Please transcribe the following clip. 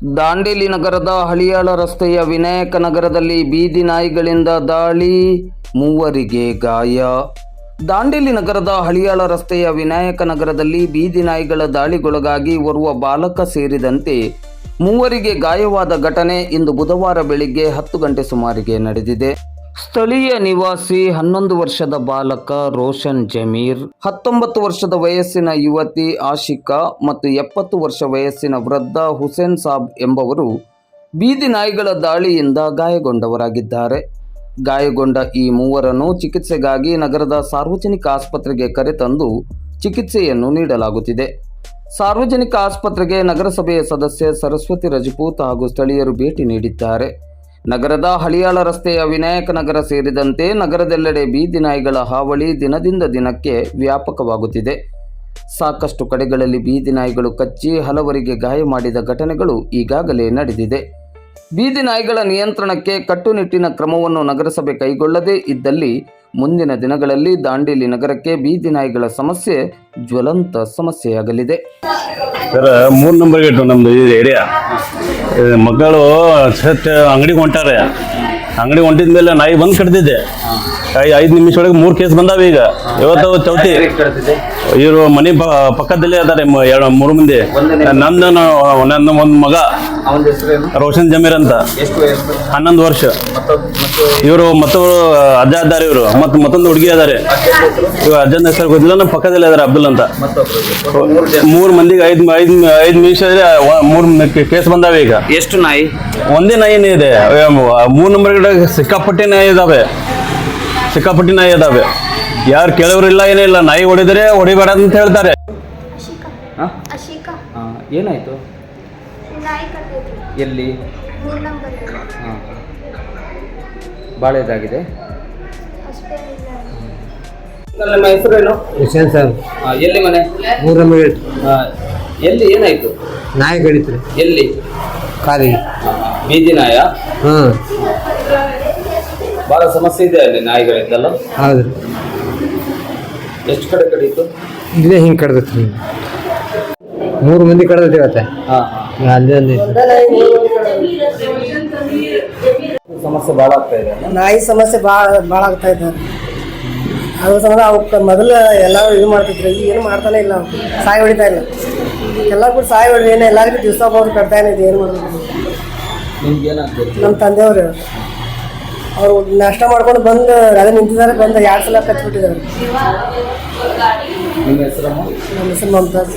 ದಾಂಡೇಲಿ ನಗರದ ಹಳಿಯಾಳ ರಸ್ತೆಯ ವಿನಾಯಕ ನಗರದಲ್ಲಿ ಬೀದಿ ನಾಯಿಗಳಿಂದ ದಾಳಿ, ಮೂವರಿಗೆ ಗಾಯ. ದಾಂಡೇಲಿ ನಗರದ ಹಳಿಯಾಳ ರಸ್ತೆಯ ವಿನಾಯಕ ನಗರದಲ್ಲಿ ಬೀದಿ ನಾಯಿಗಳ ದಾಳಿಗೊಳಗಾಗಿ ಓರ್ವ ಬಾಲಕ ಸೇರಿದಂತೆ ಮೂವರಿಗೆ ಗಾಯವಾದ ಘಟನೆ ಇಂದು ಬುಧವಾರ ಬೆಳಿಗ್ಗೆ ಹತ್ತು ಗಂಟೆ ಸುಮಾರಿಗೆ ನಡೆದಿದೆ. ಸ್ಥಳೀಯ ನಿವಾಸಿ ಹನ್ನೊಂದು ವರ್ಷದ ಬಾಲಕ ರೋಷನ್ ಜಮೀರ್, ಹತ್ತೊಂಬತ್ತು ವರ್ಷದ ವಯಸ್ಸಿನ ಯುವತಿ ಆಶಿಕಾ ಮತ್ತು ಎಪ್ಪತ್ತು ವರ್ಷ ವಯಸ್ಸಿನ ವೃದ್ಧ ಹುಸೇನ್ ಸಾಬ್ ಎಂಬವರು ಬೀದಿ ನಾಯಿಗಳ ದಾಳಿಯಿಂದ ಗಾಯಗೊಂಡವರಾಗಿದ್ದಾರೆ. ಗಾಯಗೊಂಡ ಈ ಮೂವರನ್ನು ಚಿಕಿತ್ಸೆಗಾಗಿ ನಗರದ ಸಾರ್ವಜನಿಕ ಆಸ್ಪತ್ರೆಗೆ ಕರೆತಂದು ಚಿಕಿತ್ಸೆಯನ್ನು ನೀಡಲಾಗುತ್ತಿದೆ. ಸಾರ್ವಜನಿಕ ಆಸ್ಪತ್ರೆಗೆ ನಗರಸಭೆಯ ಸದಸ್ಯೆ ಸರಸ್ವತಿ ರಜಪೂತ್ ಹಾಗೂ ಸ್ಥಳೀಯರು ಭೇಟಿ ನೀಡಿದ್ದಾರೆ. ನಗರದ ಹಳಿಯಾಳ ರಸ್ತೆಯ ವಿನಾಯಕ ನಗರ ಸೇರಿದಂತೆ ನಗರದೆಲ್ಲೆಡೆ ಬೀದಿ ನಾಯಿಗಳ ಹಾವಳಿ ದಿನದಿಂದ ದಿನಕ್ಕೆ ವ್ಯಾಪಕವಾಗುತ್ತಿದೆ. ಸಾಕಷ್ಟು ಕಡೆಗಳಲ್ಲಿ ಬೀದಿ ನಾಯಿಗಳು ಕಚ್ಚಿ ಹಲವರಿಗೆ ಗಾಯ ಮಾಡಿದ ಘಟನೆಗಳು ಈಗಾಗಲೇ ನಡೆದಿದೆ. ಬೀದಿ ನಾಯಿಗಳ ನಿಯಂತ್ರಣಕ್ಕೆ ಕಟ್ಟುನಿಟ್ಟಿನ ಕ್ರಮವನ್ನು ನಗರಸಭೆ ಕೈಗೊಳ್ಳದೇ ಇದ್ದಲ್ಲಿ ಮುಂದಿನ ದಿನಗಳಲ್ಲಿ ದಾಂಡೇಲಿ ನಗರಕ್ಕೆ ಬೀದಿ ನಾಯಿಗಳ ಸಮಸ್ಯೆ ಜ್ವಲಂತ ಸಮಸ್ಯೆಯಾಗಲಿದೆ. ಸರ್, ಮೂರು ನಂಬರ್ ಗೇಟು ನಮ್ದು, ಇದು ಏರಿಯಾ ಮಗಳು ಸತ್ ಅಂಗಡಿಗೆ ಹೊಂಟಾರೆ. ಅಂಗಡಿ ಹೊಂಟಿದ ಮೇಲೆ ನಾಯಿ ಬಂದು ಕಡ್ದಿದ್ದೆ ಐದು ನಿಮಿಷ ಒಳಗೆ ಮೂರು ಕೇಸ್ ಬಂದಾವೆ ಈಗ. ಇವತ್ತು ಚೌತಿ ಇವರು ಮನೆ ಪಕ್ಕದಲ್ಲೇ ಅದಾರೆ ಮ- ಎರಡು ಮೂರು ಮಂದಿ. ನಂದು ನನ್ನ ಒಂದು ಮಗ. ರೋಷನ್ ಜಮೀರ್ ಅಂತ. ಎಷ್ಟು ಹನ್ನೊಂದು ವರ್ಷ. ಇವರು ಮತ್ತೊಬ್ರು ಅಜ್ಜ ಇದ್ದಾರೆ ಇವರು. ಮತ್ತು ಮತ್ತೊಂದು ಹುಡುಗಿ ಅದಾರೆ. ಇವ ಅಜ್ಜನ ಹೆಸರು ಗೊತ್ತಿಲ್ಲ ನಮ್ಮ ಪಕ್ಕದಲ್ಲೇ ಇದಾರೆ ಅಬ್ದುಲ್ ಅಂತ. ಮೂರು ಮಂದಿಗೆ ಐದು ಐದು ಐದು ನಿಮಿಷ ಮೂರು ಕೇಸ್ ಬಂದಾವೆ ಈಗ. ಎಷ್ಟು ನಾಯಿ? ಒಂದೇ ನಾಯಿನೇ ಇದೆ. ಮೂರು ನಂಬರ್ ಗಿಡ ಸಿಕ್ಕಾಪಟ್ಟಿ ನಾಯಿ ಇದಾವೆ. ಸಿಕ್ಕಾಪಟ್ಟಿ ನಾಯಿ ಇದಾವೆ ಯಾರು ಕೇಳೋರಿಲ್ಲ ಏನಿಲ್ಲ ನಾಯಿ ಹೊಡೆದ್ರೆ ಹೊಡಿಬೇಡ ಅಂತ ಹೇಳ್ತಾರೆ. ಅಶಿಕಾ. ಅಶಿಕಾ. ಏನಾಯ್ತು? ನಾಯಿ ಕಟ್ಟೈತಿ ಎಲ್ಲಿ? ಮೂರು ನಂಬರ್ ಭಾಳ ಇದಾಗಿದೆ? ನಿಮ್ಮ ಹೆಸರೇನು ಸರ್ ಎಲ್ಲಿ ಮನೆ? ಮೂರು. ನಂಬರ್ ಎಲ್ಲಿ ಏನಾಯ್ತು? ನಾಯಿ ಕಡಿತ್ರಿ. ಎಲ್ಲಿ? ಖಾಲಿ ಬೀದಿ ನಾಯ? ಹಾಂ ಬಹಳ ಸಮಸ್ಯೆ ಇದೆ ಅಲ್ಲಿ ನಾಯಿಗಳಿಂದಲ್ಲ ಹೌದು. ಎಷ್ಟು ಕಡೆ ಕಡಿತು? ಇಲ್ಲೇ ಹಿಂಗೆ ಕಡ್ದೈತ್ರಿ ಮೂರು ಮಂದಿ ಕಡ್ದೈತಿ ಇವತ್ತೆ ಹಾ ಅಲ್ಲಿ ಒಂದು ಸಮಸ್ಯೆ ಭಾಳ ಆಗ್ತಾ ಇದೆ ನಾಯಿ ಸಮಸ್ಯೆ ಭಾಳ ಭಾಳ ಆಗ್ತಾ ಇದೆ. ಅದ್ರ ಸಂಬಂಧ ಅವಕ್ಕೆ ಮೊದಲು ಎಲ್ಲರೂ ಇದು ಮಾಡ್ತಿದ್ರು. ಈಗ ಏನು ಮಾಡ್ತಾನೆ ಇಲ್ಲ ಅವ್ರು. ಸಾಯಿ ಹೊಡಿತಾ ಇಲ್ಲ. ಎಲ್ಲ ಕೂಡ ಸಾಯಿ ಹೊಡಿ ಏನು ಎಲ್ಲರಿಗೂ ದಿವಸ ಹೋಗಿ ಕಟ್ತಾನೆ ಇದೆ ಏನು ಮಾಡೋದು. ನಿಮ್ಗೆ ಏನಾಗ್ತದೆ ನಮ್ಮ ತಂದೆಯವರು. ಅವರು ನಾಷ್ಟ ಮಾಡ್ಕೊಂಡು ಬಂದು ಅದೇ ನಿಂತಿದ್ದಾರೆ ಬಂದು ಎರಡು ಸಲ ಕಚ್ಬಿಟ್ಟಿದ್ದಾರೆ. ನಮ್ಮ ಹೆಸರು ಮಮತಾಜ್.